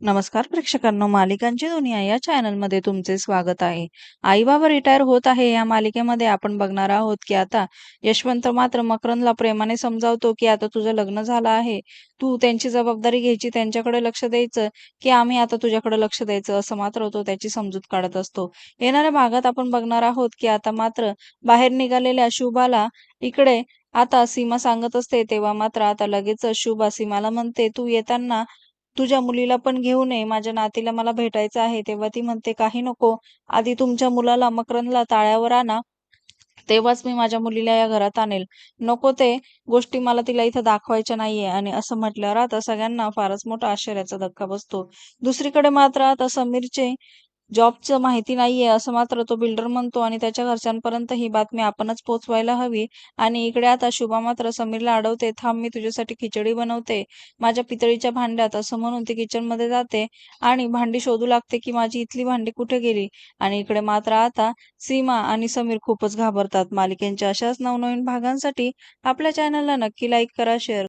नमस्कार प्रेक्षकांनो मालिकांची दुनिया या चॅनलमध्ये तुमचे स्वागत आहे. आई बाबा रिटायर होत आहे या मालिकेमध्ये आपण बघणार आहोत की आता यशवंत मात्र मकरंदला प्रेमाने समजावतो की आता तुझं लग्न झालं आहे. तू त्यांची जबाबदारी घ्यायची त्यांच्याकडे लक्ष द्यायचं की आम्ही आता तुझ्याकडे लक्ष द्यायचं असं मात्र तो त्याची समजूत काढत असतो. येणाऱ्या भागात आपण बघणार आहोत की आता मात्र बाहेर निघालेल्या शुभाला इकडे आता सीमा सांगत असते तेव्हा मात्र आता लगेच शुभा सीमाला म्हणते तू येताना तुझ्या मुलीला पण घेऊन ये माझ्या नातीला मला भेटायचं आहे. तेव्हा ती म्हणते काही नको. आधी तुमच्या मुलाला मकरंदला ताळ्यावर आणा. तेव्हाच मी माझ्या मुलीला या घरात आणेल. नको ते. गोष्टी मला तिला इथं दाखवायच्या नाहीये. आणि असं म्हटल्यावर आता सगळ्यांना फारच मोठा आश्चर्याचा धक्का बसतो. दुसरीकडे मात्र आता समीरचे जॉबचं माहिती नाहीये असं मात्र तो बिल्डर म्हणतो आणि त्याच्या घरच्यांपर्यंत ही बातमी आपणच पोहोचवायला हवी. आणि इकडे आता शुभा मात्र समीरला अडवते. थांब मी तुझ्यासाठी खिचडी बनवते. माझ्या पितळीच्या भांड्यात असं म्हणून ती किचनमध्ये जाते आणि भांडी शोधू लागते की माझी इथली भांडी कुठे गेली? आणि इकडे मात्र आता सीमा आणि समीर खूपच घाबरतात. मालिकेच्या अशाच नवनवीन भागांसाठी आपल्या चॅनलला नक्की लाईक करा शेअर